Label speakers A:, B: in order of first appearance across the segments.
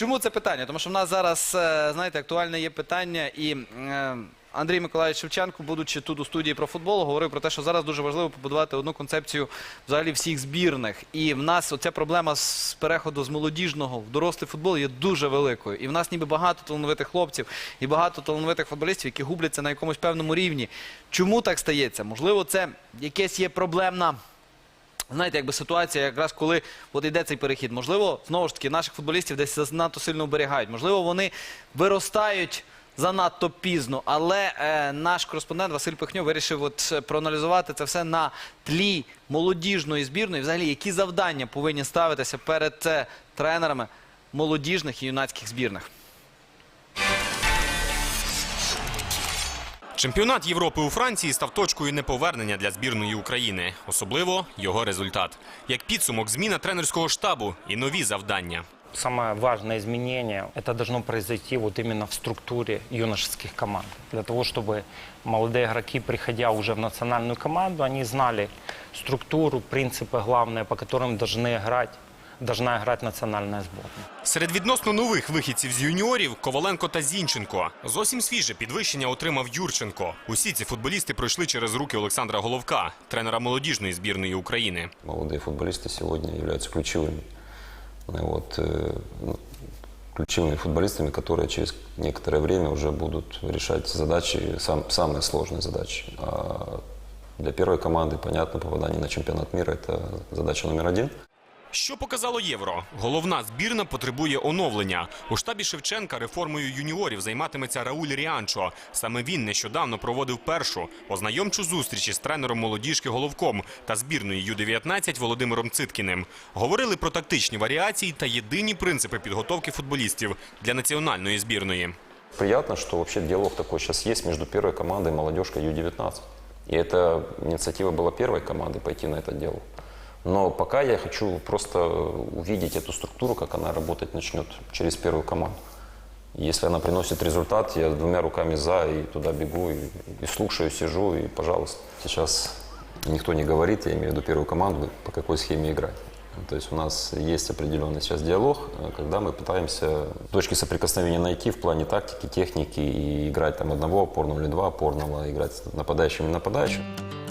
A: чому це питання? Тому що в нас зараз, е, знаєте, актуальне є питання, і е, Андрій Миколаївич Шевченко, будучи тут у студії про футбол, говорив про те, що зараз дуже важливо побудувати одну концепцію взагалі всіх збірних. І в нас оця проблема з переходу з молодіжного в дорослий футбол є дуже великою. І в нас ніби багато талановитих хлопців і багато талановитих футболістів, які губляться на якомусь певному рівні. Чому так стається? Можливо, це якесь є проблемна. Знаєте, якби ситуація, якраз коли от йде цей перехід, можливо, знову ж таки, наших футболістів десь занадто сильно оберігають. Можливо, вони виростають занадто пізно. Але е, наш кореспондент Василь Пихньо вирішив от е, проаналізувати це все на тлі молодіжної збірної. Взагалі, які завдання повинні ставитися перед е, тренерами молодіжних і юнацьких збірних.
B: Чемпіонат Європи у Франції став точкою неповернення для збірної України, особливо його результат. Як підсумок, зміна тренерського штабу і нові завдання.
C: Самое важное изменение – это должно произойти вот именно в структуре юношеских команд. Для того, чтобы молодые игроки, приходя уже в национальную команду, они знали структуру, принципы главные, по которым должны играть, должна играть национальная сборная.
B: Серед відносно нових вихідців з юніорів Коваленко та Зінченко. Зовсім свіже підвищення отримав Юрченко. Усі ці футболісти пройшли через руки Олександра Головка, тренера молодіжної збірної України.
D: Молодые футболисты сегодня являются ключевыми. Ну, Вот, э, ну, ключевыми футболистами, которые через некоторое время уже будут решать задачи, сам, самые сложные задачи. А для первой команды, понятно, попадание на чемпионат мира – это задача номер один.
B: Що показало євро? Головна збірна потребує оновлення. У штабі Шевченка реформою юніорів займатиметься Рауль Ріанчо. Саме він нещодавно проводив першу ознайомчу зустріч із тренером молодіжки Головком та збірної Ю-19 Володимиром Циткіним. Говорили про тактичні варіації та єдині принципи підготовки футболістів для національної збірної.
D: Приятно, что вообще диалог такой сейчас есть между первой командой и молодежкой Ю-19. И эта инициатива была первой команды пойти на это дело. Но пока я хочу просто увидеть эту структуру, как она работать начнет через первую команду. Если она приносит результат, я двумя руками за и туда бегу, и, и слушаю, сижу, и пожалуйста. Сейчас никто не говорит, я имею в виду первую команду, по какой схеме играть. То есть у нас есть определенный сейчас диалог, э, когда мы пытаемся точки соприкосновения найти в плане тактики, техники и играть там одного опорного или два опорного, играть нападающим и нападающим.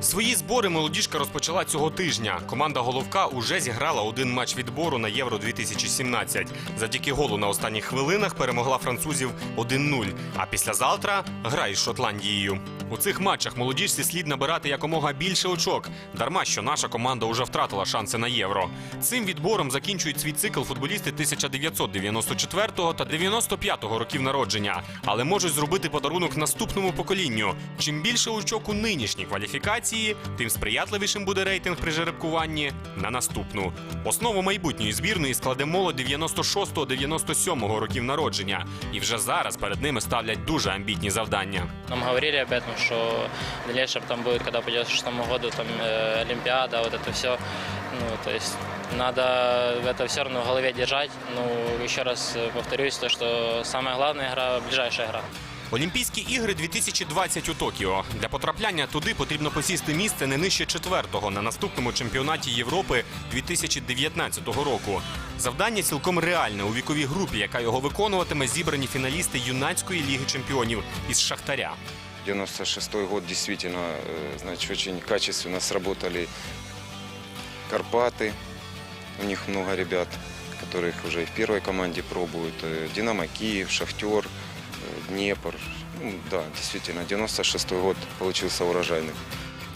B: Свої збори молодіжка розпочала цього тижня. Команда Головка уже зіграла один матч відбору на Євро 2017. Завдяки голу на останніх хвилинах перемогла французів 1-0. А післязавтра грає з Шотландією. У цих матчах молодіжці слід набирати якомога більше очок. Дарма що наша команда вже втратила шанси на євро. Цим відбором закінчують свій цикл футболісти 1994 та 95 років народження, але можуть зробити подарунок наступному поколінню. Чим більше очок у нинішній кваліфікації, тим сприятливішим буде рейтинг при жеребкуванні на наступну. Основу майбутньої збірної складе молодь 96-97 років народження, і вже зараз перед ними ставлять дуже амбітні завдання.
E: Нам говорили об этом, что в дальнейшем там будет, когда пойдет к шестому году, там э, Олимпиада, вот это все. Ну, то есть надо это все равно в голове держать. Ну, еще раз э, повторюсь, то, что самая главная игра, ближайшая игра.
B: Олімпійські ігри 2020 у Токіо. Для потрапляння туди потрібно посісти місце не нижче четвертого на наступному чемпіонаті Європи 2019 року. Завдання цілком реальне у віковій групі, яка його виконуватиме зібрані фіналісти юнацької ліги чемпіонів із Шахтаря.
F: 96 год действительно, э, значит, очень качественно сработали Карпаты. У них много ребят, которых уже и в первой команде пробуют. Э, Динамо Киев, Шахтер, э, Днепр. Ну, да, действительно, 96 год получился урожайным.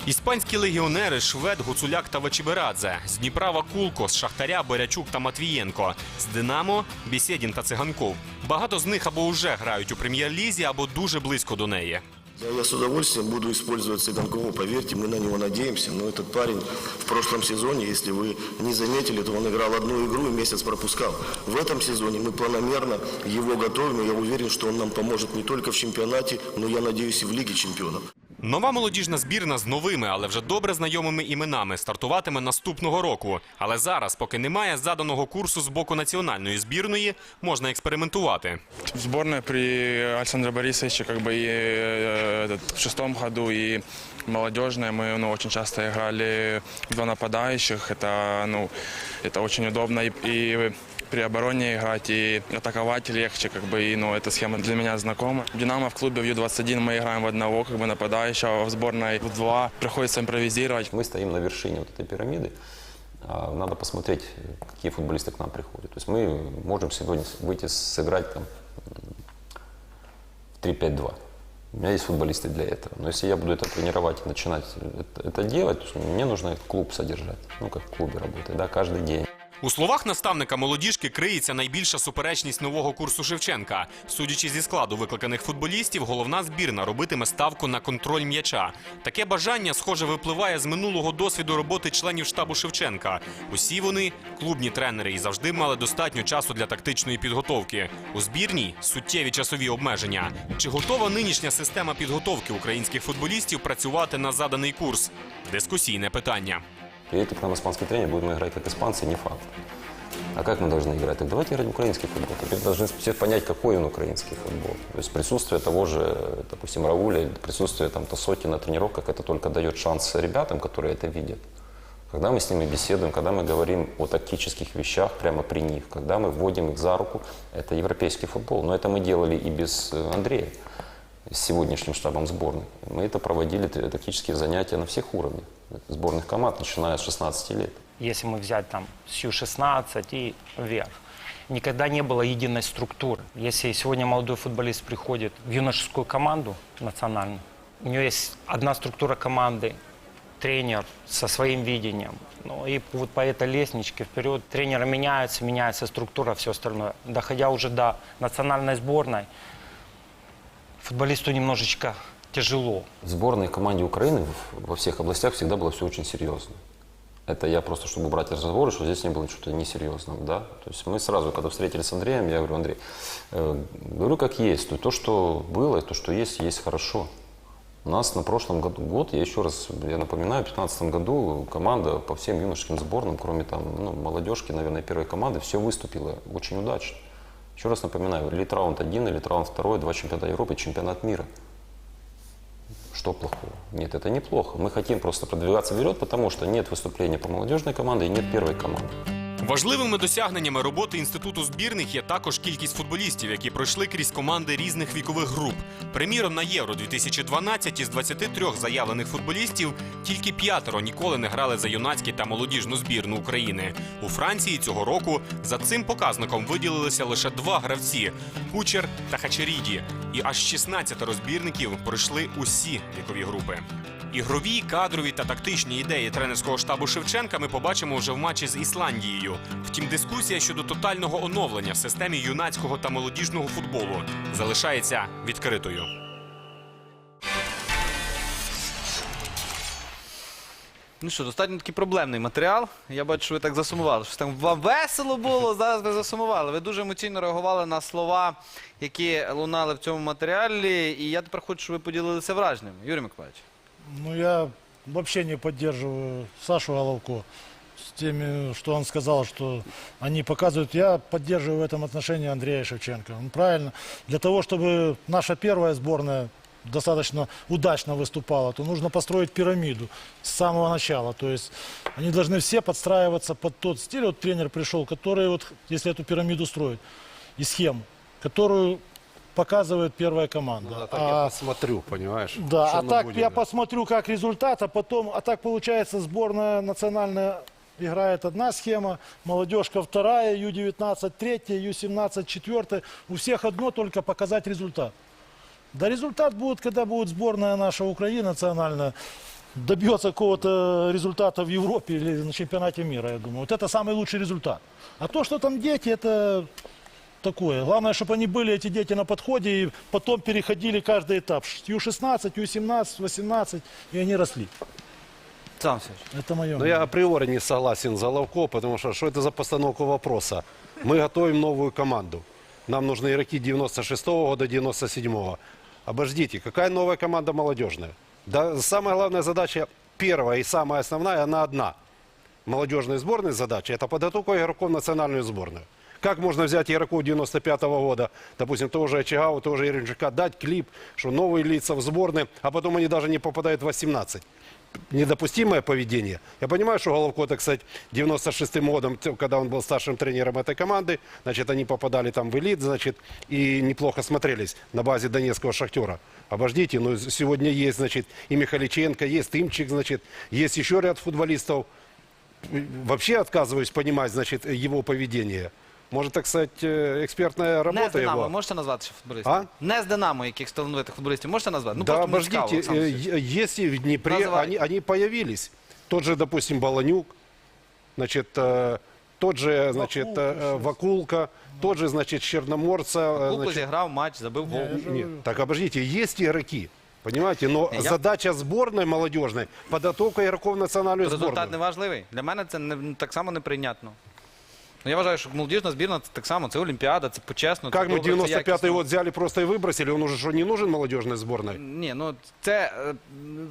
B: Іспанські легіонери Швед, Гуцуляк та Вачіберадзе, з Дніпра Вакулко, з Шахтаря Борячук та Матвієнко, з Динамо Бісєдін та Циганков. Багато з них або вже грають у прем'єр-лізі, або дуже близько до неї.
G: Я, я с удовольствием буду использовать Цыганкова, поверьте, мы на него надеемся. Но этот парень в прошлом сезоне, если вы не заметили, то он играл одну игру и месяц пропускал. В этом сезоне мы планомерно его готовим, и я уверен, что он нам поможет не только в чемпионате, но я надеюсь и в Лиге чемпионов.
B: Нова молодіжна збірна з новими, але вже добре знайомими іменами стартуватиме наступного року. Але зараз, поки немає заданого курсу з боку національної збірної, можна експериментувати.
H: В сборной при Александре Борисовиче как бы и э, этот, в шестом году и молодежная мы ну, очень часто играли два нападающих. Это, ну, это очень удобно. И, и при обороне играть и атаковать легче, как бы, и, ну, эта схема для меня знакома. В «Динамо» в клубе в Ю-21 мы играем в одного, как бы, нападающего, В сборной в два. Приходится импровизировать.
D: Мы стоим на вершине вот этой пирамиды. А, Надо посмотреть, какие футболисты к нам приходят. То есть мы можем сегодня выйти сыграть там м, в 3-5-2. У меня есть футболисты для этого. Но если я буду это тренировать и начинать это, делать, то мне нужно клуб содержать. Ну, как в клубе работать, да, каждый день.
B: У словах наставника молодіжки криється найбільша суперечність нового курсу Шевченка. Судячи зі складу викликаних футболістів, головна збірна робитиме ставку на контроль м'яча. Таке бажання, схоже, випливає з минулого досвіду роботи членів штабу Шевченка. Усі вони клубні тренери і завжди мали достатньо часу для тактичної підготовки. У збірній суттєві часові обмеження. Чи готова нинішня система підготовки українських футболістів працювати на заданий курс? Дискусійне питання.
D: Приедет к нам испанский тренер, будем играть как испанцы, не факт. А как мы должны играть? Так давайте играть в украинский футбол. Теперь должны все понять, какой он украинский футбол. То есть присутствие того же, допустим, Рауля, присутствие там Тосоти на тренировках, это только дает шанс ребятам, которые это видят. Когда мы с ними беседуем, когда мы говорим о тактических вещах прямо при них, когда мы вводим их за руку, это европейский футбол. Но это мы делали и без э, Андрея, с сегодняшним штабом сборной. Мы это проводили, тактические занятия на всех уровнях сборных команд, начиная с 16 лет.
C: Если мы взять там с Ю-16 и вверх, никогда не было единой структуры. Если сегодня молодой футболист приходит в юношескую команду национальную, у него есть одна структура команды, тренер со своим видением. Ну и вот по этой лестничке вперед тренеры меняются, меняется структура, все остальное. Доходя уже до национальной сборной, футболисту немножечко тяжело.
D: В сборной команде Украины во всех областях всегда было все очень серьезно. Это я просто, чтобы убрать разговоры, что здесь не было чего-то несерьезного, да. То есть мы сразу, когда встретились с Андреем, я говорю, Андрей, э, говорю как есть, то, то, что было, то, что есть, есть хорошо. У нас на прошлом году, год, я еще раз, я напоминаю, в 2015 году команда по всем юношеским сборным, кроме там, ну, молодежки, наверное, первой команды, все выступило очень удачно. Еще раз напоминаю, элит раунд один, элит раунд второй, два чемпионата Европы, чемпионат мира. Что плохого? Нет, это неплохо. Мы хотим просто продвигаться вперед, потому что нет выступления по молодежной команде и нет первой команды.
B: Важливими досягненнями роботи інституту збірних є також кількість футболістів, які пройшли крізь команди різних вікових груп. Приміром, на Євро 2012 із 23 заявлених футболістів тільки п'ятеро ніколи не грали за юнацькі та молодіжну збірну України. У Франції цього року за цим показником виділилися лише два гравці Кучер та Хачеріді. І аж 16 розбірників пройшли усі вікові групи. Ігрові, кадрові та тактичні ідеї тренерського штабу Шевченка ми побачимо вже в матчі з Ісландією. Втім, дискусія щодо тотального оновлення в системі юнацького та молодіжного футболу залишається відкритою.
A: Ну що, достатньо такий проблемний матеріал. Я бачу, що ви так засумували. Щось там вам весело було, зараз ви засумували. Ви дуже емоційно реагували на слова, які лунали в цьому матеріалі. І я тепер хочу, щоб ви поділилися враженнями. Юрій Миколаївич.
I: Ну, я вообще не поддерживаю Сашу Головко с теми, что он сказал, что они показывают. Я поддерживаю в этом отношении Андрея Шевченко. Он правильно. Для того, чтобы наша первая сборная достаточно удачно выступала, то нужно построить пирамиду с самого начала. То есть они должны все подстраиваться под тот стиль. Вот тренер пришел, который, вот, если эту пирамиду строить, и схему, которую показывает первая команда.
J: Да, так я посмотрю, понимаешь?
I: Да, а так
J: будем,
I: я посмотрю, как результат, а потом, а так получается сборная национальная играет одна схема, молодежка вторая, Ю-19 третья, Ю-17 четвертая. У всех одно только показать результат. Да результат будет, когда будет сборная наша Украина национальная добьется какого-то результата в Европе или на чемпионате мира, я думаю. Вот это самый лучший результат. А то, что там дети, это такое. Главное, чтобы они были, эти дети, на подходе, и потом переходили каждый этап. Ю-16, Ю-17, 18, и они росли.
A: Сам.
I: Это мое
J: Но я априори не согласен за Головко, потому что что это за постановка вопроса? Мы готовим новую команду. Нам нужны игроки 96-го года, 97-го. Обождите, какая новая команда молодежная? Да, самая главная задача, первая и самая основная, она одна. Молодежной сборной задача – это подготовка игроков национальную сборную. Как можно взять игроков 95-го года, допустим, того же Очагау, того же Еренчука, дать клип, что новые лица в сборной, а потом они даже не попадают в 18. недопустимое поведение. Я понимаю, что Головко, так сказать, 96-м годом, когда он был старшим тренером этой команды, значит, они попадали там в элит, значит, и неплохо смотрелись на базе донецкого «Шахтера». Обождите, но сегодня есть, значит, и Михаличенко, есть Тымчик, значит, есть еще ряд футболистов. Вообще отказываюсь понимать, значит, его поведение. Может, так сказать, э, экспертная
A: Не з
J: работа
A: Динамо,
J: его?
A: можете назвати ще футболістів?
J: А?
A: Не з Динамо, якихось талановитих футболістів можете назвати? Ну,
J: да,
A: просто мені цікаво,
J: обождите,
A: Олександр
J: э,
A: Олексійович.
J: е- если в Днепре
A: Называй.
J: они, они появились, тот же, допустим, Баланюк, значит, э, тот же, значит,
I: Вакулка,
J: э, Вакулка, тот же, значит, Черноморца. э,
A: Куку
J: значит,
A: зіграв матч, забив гол.
J: нет, так обождите, есть игроки, понимаете, но
A: Я-
J: задача сборной молодежной – подготовка игроков в национальную
A: Результат не
J: сборную.
A: важливий. Для мене це не, так само неприйнятно. Ну, я вважаю, що молодіжна збірна це так само, це Олімпіада, це почесно.
J: Как
A: це
J: мы
A: добре, це
J: 95-й
A: якісно.
J: год взяли просто и выбросили, он уже что, не нужен молодежной сборной?
A: Ні, ну це е,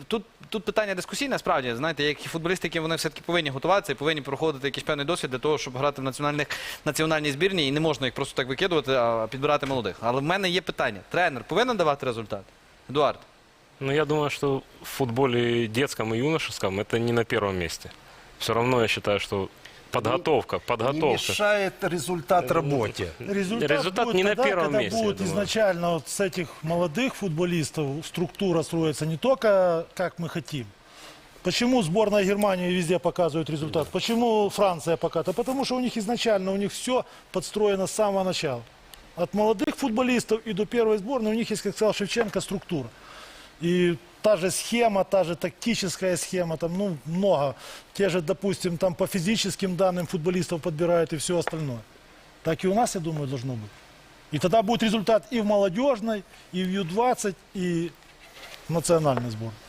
A: тут, тут питання дискусійне, справді. Знаєте, як і футболісти, які вони все-таки повинні готуватися і повинні проходити якийсь певний досвід для того, щоб грати в національних національній збірні, і не можна їх просто так викидувати, а підбирати молодих. Але в мене є питання: тренер повинен давати результат? Едуард.
K: Ну, я думаю, что в футболе детском и юношеском это не на первом месте. Все равно я считаю, что подготовка,
J: Не
K: подготовка.
J: мешает результат работе.
I: Результат,
K: Результат
I: будет
K: не на
I: тогда,
K: первом
I: когда
K: месте, я
I: будет
K: думаю.
I: изначально вот с этих молодых футболистов структура строится не только как мы хотим. Почему сборная Германии везде показывает результат? Почему Франция показывает? Потому что у них изначально, у них все подстроено с самого начала. От молодых футболистов и до первой сборной у них есть, как сказал Шевченко, структура. И та же схема, та же тактическая схема, там, ну, много. Те же, допустим, там по физическим данным футболистов подбирают и все остальное. Так и у нас, я думаю, должно быть. И тогда будет результат и в молодежной, и в Ю-20, и в национальной сборной.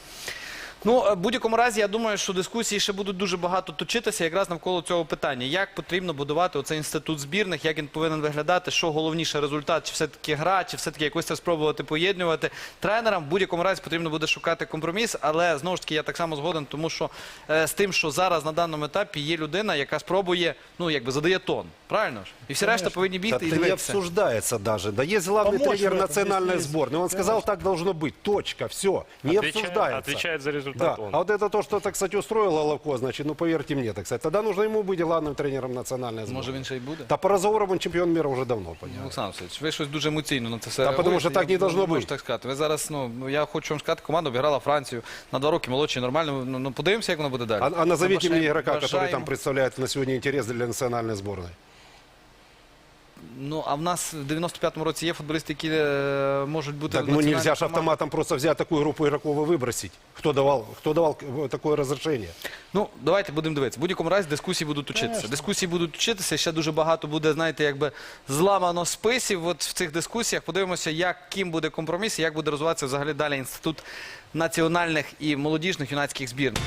A: Ну, е, в будь-якому разі, я думаю, що дискусії ще будуть дуже багато точитися якраз навколо цього питання. Як потрібно будувати оцей інститут збірних, як він повинен виглядати, що головніше результат, чи все-таки гра, чи все-таки якось це спробувати поєднувати. Тренерам в будь-якому разі потрібно буде шукати компроміс, але знову ж таки я так само згоден, тому що е, з тим, що зараз на даному етапі є людина, яка спробує, ну якби задає тон. Правильно ж? І всі решта повинні
J: Да
A: бігти і
J: это не
A: дивитися.
J: обсуждается даже. Да есть главный
I: Помочь в
J: тренер
I: этом,
J: национальной
I: если есть.
J: сборной. Он сказал, так должно быть. Точка. Все. Не
K: Отвечает-
J: обсуждается.
K: отвечает за результат
J: Да.
K: он.
J: А вот это то, что, так сказать, устроил Головко, значит, ну поверьте мне, так сказать, тогда нужно ему быть главным тренером национальной сборной.
A: Може він ще й буде?
J: Да по разговорам он чемпион мира уже давно, понимаете.
A: Олександр Васильович, ви щось дуже емоційно на це все
J: Та, потому
A: реагуєте.
J: що так
A: Я
J: не должно
A: можу
J: бути.
A: так сказати. Ви зараз, ну, я хочу вам сказати, команда обіграла Францію на два роки молодші, нормально. Ну, ну, подивимося, як воно буде далі.
J: А, а назовите
A: Бажаємо-
J: мне игрока, который
A: бажаємо.
J: там представляет на сегодня интерес для национальной сборной.
A: Ну, а в нас в 95-му році є футболісти, які е, можуть бути
J: Так,
A: в
J: ну
A: національній
J: нельзя же
A: команді.
J: автоматом просто взять такую группу игроков и выбросить. Кто давал, кто давал э, такое разрешение?
A: Ну, давайте будемо дивитися. В будь-якому разі дискусії будуть точитися. Дискусії будуть точитися. Ще дуже багато буде, знаєте, якби зламано списів от в цих дискусіях. Подивимося, яким буде компроміс і як буде розвиватися взагалі далі інститут національних і молодіжних юнацьких збірних.